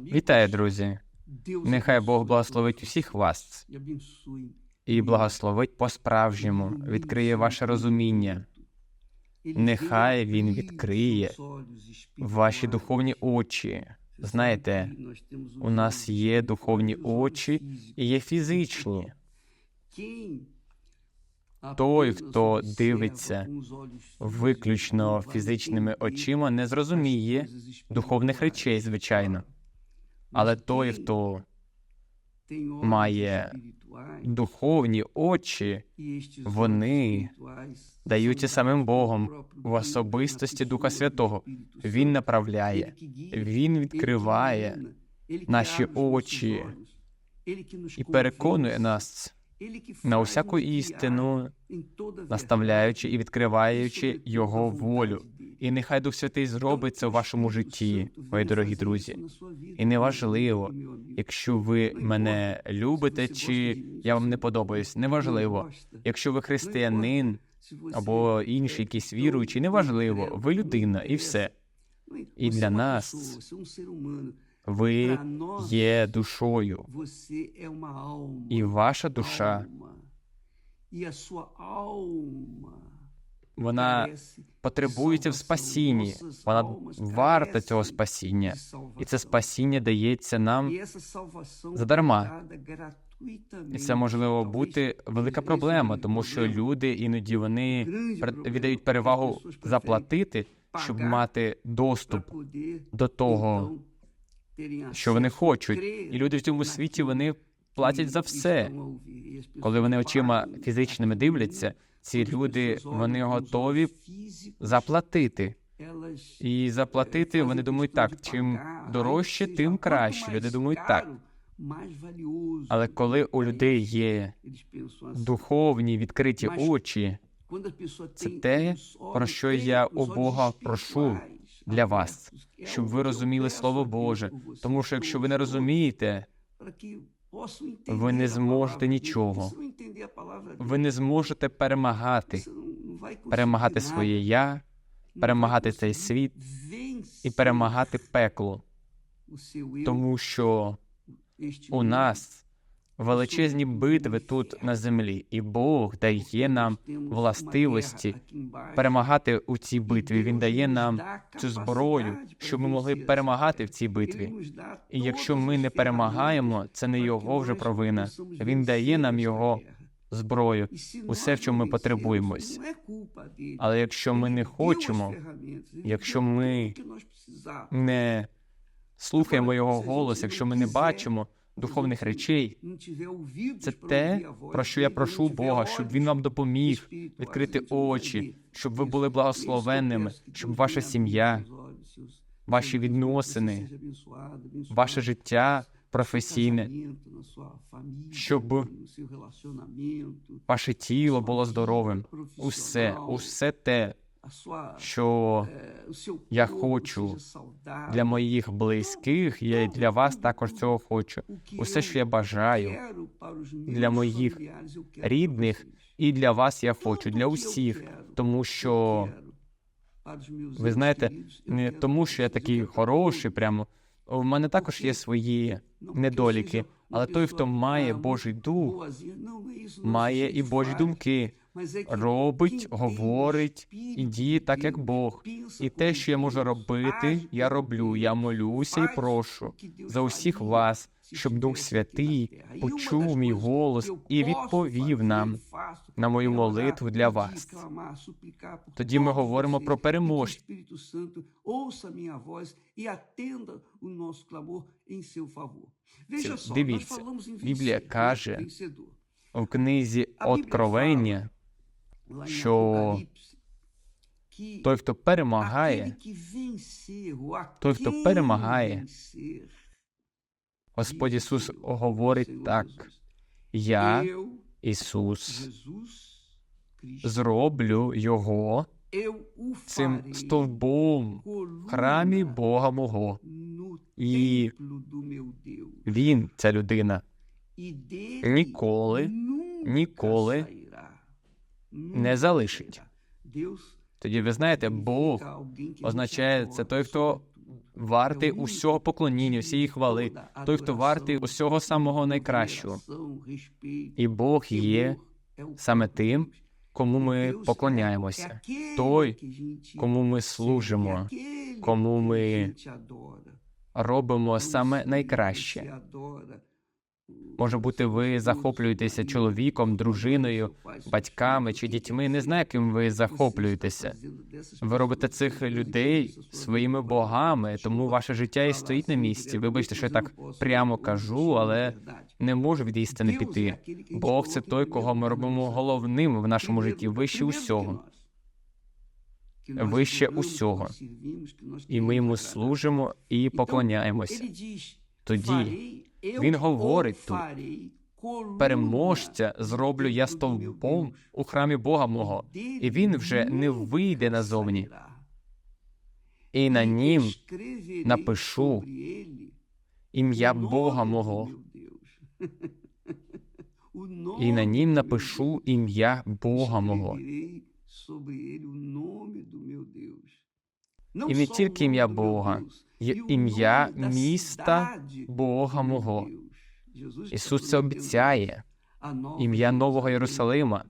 Вітаю, друзі! Нехай Бог благословить усіх вас і благословить по-справжньому, відкриє ваше розуміння. Нехай Він відкриє ваші духовні очі. Знаєте, у нас є духовні очі і є фізичні. Той, хто дивиться Виключно фізичними очима не зрозуміє духовних речей, звичайно. Але той, хто має духовні очі, вони даються самим Богом в особистості Духа Святого. Він направляє, Він відкриває наші очі і переконує нас на усяку істину, наставляючи і відкриваючи Його волю. І нехай Дух Святий зробить це у вашому житті, мої дорогі друзі. І неважливо, якщо ви мене любите, чи я вам не подобаюсь, неважливо. Якщо ви християнин або інший якийсь віруючий, неважливо, ви людина і все. І для нас Ви є душою, і ваша душа вона потребується в спасінні, вона варта цього спасіння, і це спасіння дається нам задарма. І це можливо бути велика проблема, тому що люди іноді вони віддають перевагу заплатити, щоб мати доступ до того, що вони хочуть. І люди в цьому світі вони платять за все. Коли вони очима фізичними дивляться, ці люди вони готові заплатити. І заплатити вони думають так: чим дорожче, тим краще. Люди думають так. Але коли у людей є духовні відкриті очі, це те, про що я у Бога прошу для вас, щоб ви розуміли Слово Боже. Тому що якщо ви не розумієте, ви не зможете нічого. ви не зможете перемагати, перемагати своє я, перемагати цей світ і перемагати пекло, тому що у нас величезні битви тут на землі, і Бог дає нам властивості перемагати у цій битві. Він дає нам цю зброю, щоб ми могли перемагати в цій битві. І якщо ми не перемагаємо, це не його вже провина. Він дає нам його зброю, усе, в чому ми потребуємось. Але якщо ми не хочемо, якщо ми не слухаємо його голос, якщо ми не бачимо духовних речей, це те, про що я прошу Бога, щоб він вам допоміг відкрити очі, щоб ви були благословенними, щоб ваша сім'я, ваші відносини, ваше життя професійне, щоб ваше тіло було здоровим. Усе, усе те, що я хочу для моїх близьких, я і для вас також цього хочу. Усе, що я бажаю для моїх рідних, і для вас я хочу, для усіх, тому що ви знаєте, не тому, що я такий хороший, прямо. У мене також є свої недоліки, але той, хто має Божий дух, має і Божі думки, робить, говорить і діє так, як Бог. І те, що я можу робити, я роблю. Я молюся і прошу за усіх вас, щоб Дух Святий почув мій голос і відповів нам на мою молитву для вас. Тоді ми говоримо про переможців. E Дивіться, Біблія каже. У книзі Откровення що той, хто перемагає, той, хто перемагає, Господь Ісус говорить так: Я, Ісус, зроблю його цим стовбом в храмі Бога мого. І. Він, ця людина, ніколи, ніколи. Не залишить. Тоді ви знаєте, Бог означає це той, хто вартий усього поклоніння, всієї хвали, той, хто вартий усього самого найкращого. І Бог є саме тим, кому ми поклоняємося, той, кому ми служимо, кому ми робимо саме найкраще. Може бути, ви захоплюєтеся чоловіком, дружиною, батьками чи дітьми. Не знаю, ким ви захоплюєтеся. Ви робите цих людей своїми богами, тому ваше життя і стоїть на місці. Вибачте, що я так прямо кажу, але не можу від істини піти. Бог це той, кого ми робимо головним в нашому житті, вище усього. Вище усього. І ми йому служимо і поклоняємося. Тоді він говорить тут, переможця зроблю я стовпом у храмі Бога мого, і він вже не вийде назовні. І на нім напишу ім'я Бога мого, і на нім напишу ім'я Бога мого. І не тільки ім'я Бога, ім'я міста Бога мого. Ісус це обіцяє, ім'я Нового Єрусалима,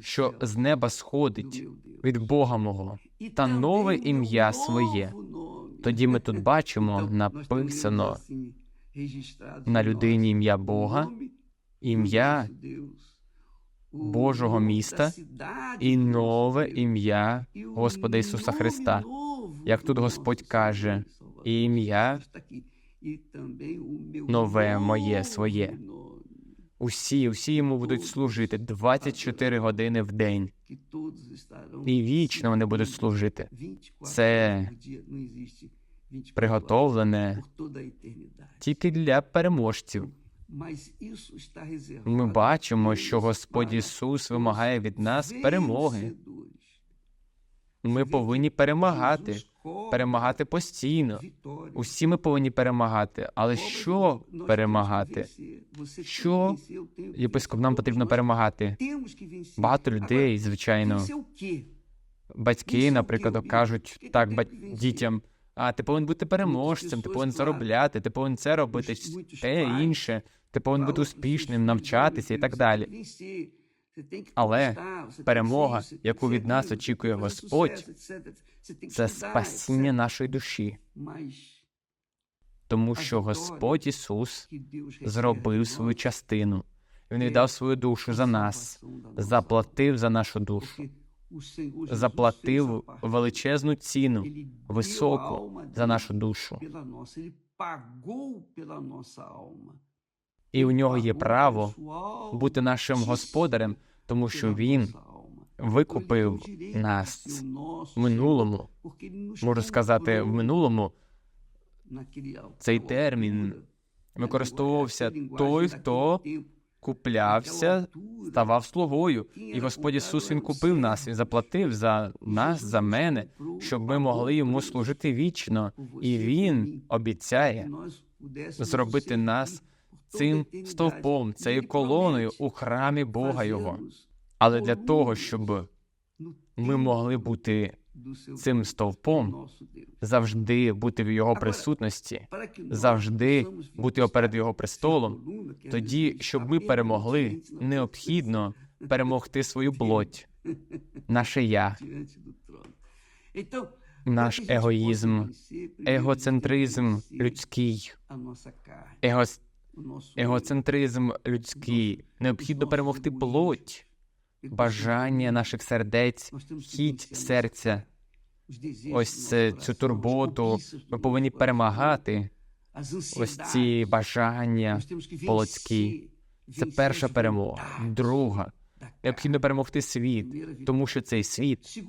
що з неба сходить від Бога мого, та нове ім'я своє. Тоді ми тут бачимо написано на людині ім'я Бога, ім'я Божого міста і нове ім'я Господа Ісуса Христа. Як тут Господь каже, і ім'я нове моє своє. Усі, усі йому будуть служити 24 години в день. І вічно вони будуть служити. Це приготовлене тільки для переможців. Ми бачимо, що Господь Ісус вимагає від нас перемоги. Ми повинні перемагати, перемагати постійно. Усі ми повинні перемагати. Але що перемагати? Що єпископ нам потрібно перемагати? Багато людей, звичайно, батьки, наприклад, кажуть так дітям. А ти повинен бути переможцем, ти повинен заробляти, ти повинен це робити, те інше, ти повинен бути успішним, навчатися і так далі. Але перемога, яку від нас очікує Господь, це спасіння нашої душі, тому що Господь Ісус зробив свою частину. Він віддав свою душу за нас, заплатив за нашу душу, заплатив величезну ціну, високу за нашу душу. І у нього є право бути нашим господарем, тому що він викупив нас в минулому. Можу сказати, в минулому цей термін використовувався той, хто куплявся, ставав слугою. І Господь Ісус Він купив нас, Він заплатив за нас, за мене, щоб ми могли йому служити вічно. І Він обіцяє зробити нас цим стовпом, цією колоною у храмі Бога Його. Але для того, щоб ми могли бути цим стовпом, завжди бути в його присутності, завжди бути перед його престолом. Тоді, щоб ми перемогли, необхідно перемогти свою плоть, наше я, наш егоїзм, егоцентризм людський, его... егоцентризм людський. Необхідно перемогти плоть, бажання наших сердець, хіть серця. Ось це, цю турботу. Ми повинні перемагати ось ці бажання плотські. Це перша перемога. Друга. Необхідно перемогти світ, тому що цей світ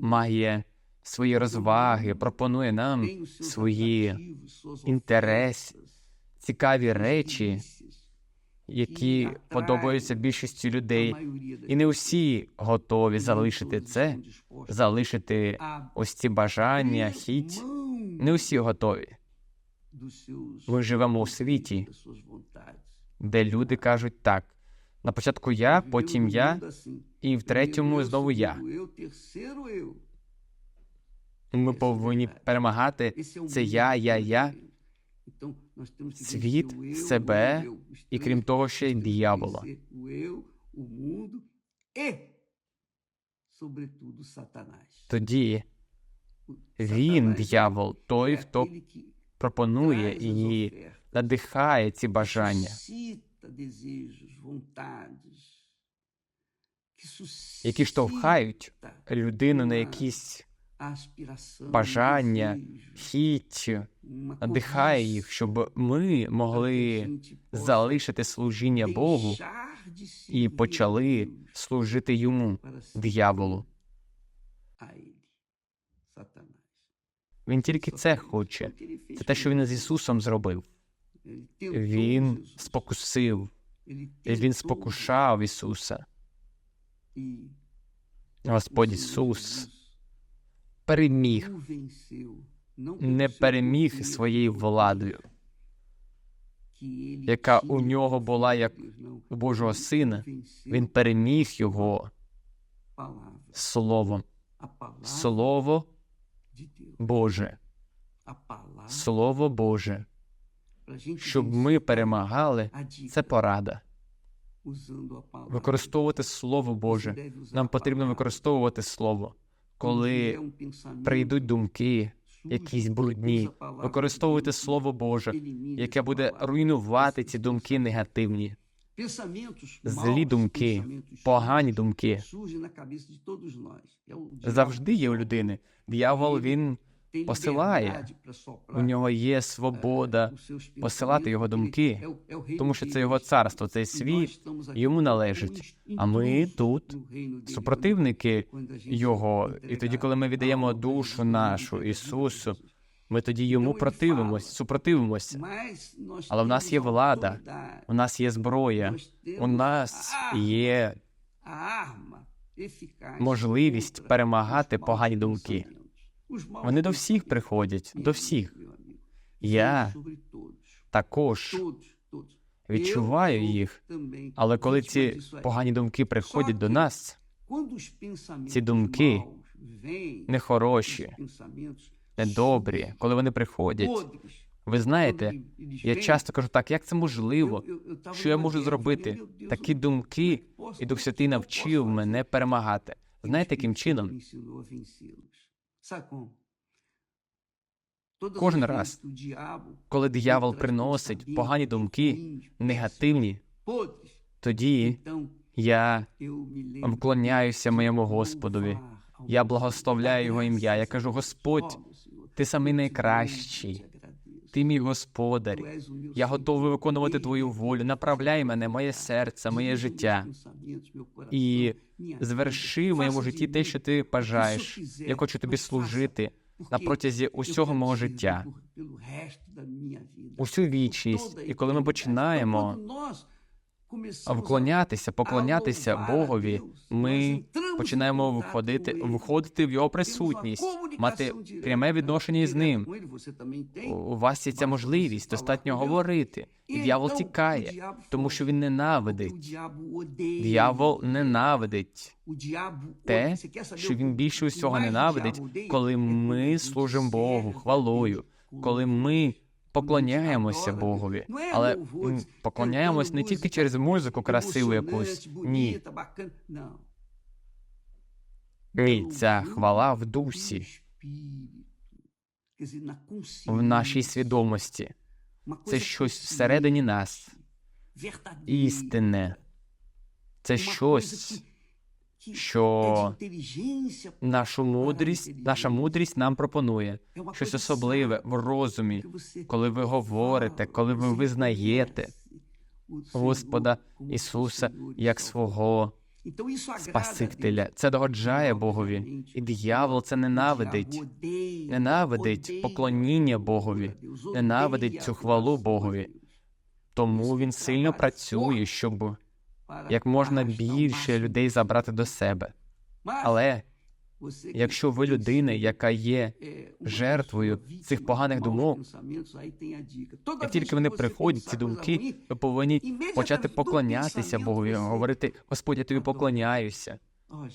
має свої розваги, пропонує нам свої інтерес, цікаві речі, які подобаються більшості людей, і не усі готові залишити це, залишити ось ці бажання, хіть. Не усі готові. Ми живемо у світі, де люди кажуть так. На початку я, потім я, і в третьому знову я. Ми повинні перемагати це я, я, я, світ, себе і крім того, ще й диявола. E. Тоді він, диявол, той, хто пропонує і надихає ці бажання, які штовхають людину на якісь um бажання, хіть, надихає їх, щоб ми могли залишити служіння Богу і почали служити йому, дияволу. Він тільки це хоче. Це те, що він з Ісусом зробив. Він спокусив, він спокушав Ісуса. Господь Ісус переміг, не переміг своєю владою, яка у нього була як у Божого Сина. Він переміг його словом. Слово Боже, Слово Боже, щоб ми перемагали, це порада. Використовувати Слово Боже. Нам потрібно використовувати Слово, коли прийдуть думки, якісь брудні. Використовуйте Слово Боже, яке буде руйнувати ці думки негативні, злі думки, погані думки. Завжди є у людини. Диявол він посилає. У нього є свобода посилати його думки, тому що це його царство, цей світ йому належить. А ми тут супротивники його. І тоді, коли ми віддаємо душу нашу Ісусу, ми тоді йому противимось, супротивимося. Але в нас є влада, У нас є зброя, у нас є можливість перемагати погані думки. Вони до всіх приходять, до всіх. Я також відчуваю їх. Але коли ці погані думки приходять до нас, ці думки нехороші, недобрі, коли вони приходять, ви знаєте, я часто кажу так, як це можливо? Що я можу зробити? Такі думки, і Дух Святий навчив мене перемагати. Знаєте, яким чином? Кожен раз, Коли диявол приносить погані думки, негативні, тоді я вклоняюся моєму Господові. Я благословляю його ім'я. Я кажу: Господь, ти самий найкращий, ти мій господар. Я готовий виконувати твою волю. Направляй мене, моє серце, моє життя. І зверши в моєму житті те, що ти бажаєш. Я хочу тобі служити на протязі усього мого життя, усю вічність. І коли ми починаємо вклонятися, поклонятися Богові, ми починаємо виходити, виходити в його присутність, мати пряме відношення з ним. У- вас є ця можливість достатньо говорити. І диявол тікає, тому що він ненавидить. Диявол ненавидить те, що він більше усього ненавидить, коли ми служимо Богу хвалою, коли ми поклоняємося Богові. Але поклоняємось не тільки через музику красиву якусь. Ні, Ні, ця хвала в дусі, в нашій свідомості. Це щось всередині нас, істинне. Це щось, що нашу мудрість, наша мудрість нам пропонує. Щось особливе в розумі, коли ви говорите, коли ви визнаєте Господа Ісуса як свого Спасителя. Це догоджає Богові, і диявол це ненавидить. Ненавидить поклоніння Богові, ненавидить цю хвалу Богові. Тому він сильно працює, щоб як можна більше людей забрати до себе. Але якщо ви людина, яка є жертвою цих поганих думок, як тільки вони приходять, ці думки, ви повинні почати поклонятися Богові, говорити: Господь, я тобі поклоняюся.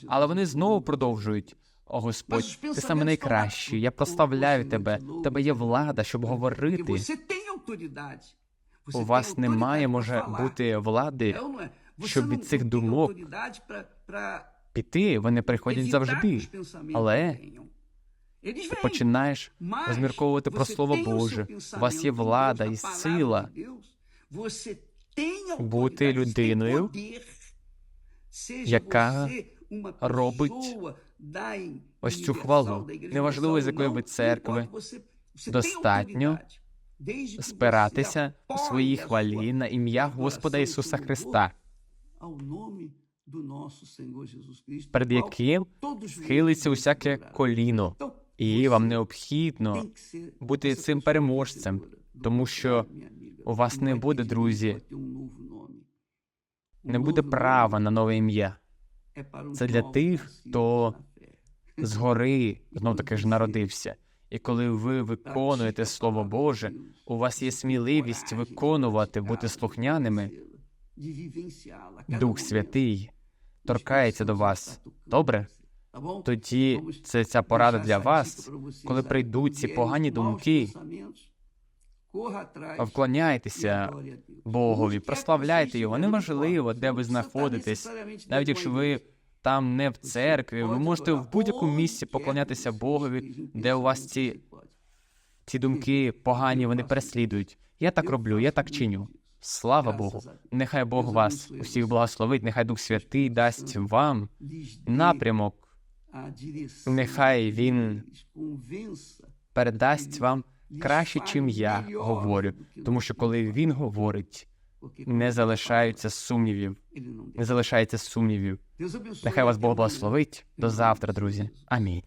Але вони знову продовжують. О Господь, ти саме найкращий. Я прославляю тебе. У тебе є влада, щоб говорити. У вас немає, може бути влади Щоб від цих думок піти. Вони приходять завжди. Але vêm. Починаєш розмірковувати про Слово Боже. У вас є влада і сила бути людиною, яка робить ось цю хвалу. Неважливо, з якої ви церкви, достатньо спиратися у своїй хвалі на ім'я Господа e Ісуса Христа, перед яким схилиться усяке коліно, і вам необхідно бути цим переможцем, тому що у вас не буде, друзі, um nome. Um не буде права на нове ім'я. os Це для тих, хто. Згори знов таки ж народився. І коли ви виконуєте Слово Боже, у вас є сміливість виконувати, бути слухняними. Дух. Святий торкається до вас. Добре? Тоді це ця порада для вас. коли прийдуть ці погані думки, Вклоняйтеся. Богові, прославляйте Його. Неважливо, де ви знаходитесь, навіть якщо ви там не в церкві, ви можете в будь-якому місці поклонятися Богові, де у вас ці, ці думки погані, вони переслідують. Я так роблю, я так чиню. Слава Богу. Нехай Бог вас усіх благословить, нехай Дух Святий дасть вам напрямок, Нехай він передасть вам краще, чим я говорю. Тому що коли він говорить, не залишаються сумнівів, не залишається сумнівів. Нехай вас Бог благословить. До завтра, друзі. Амінь.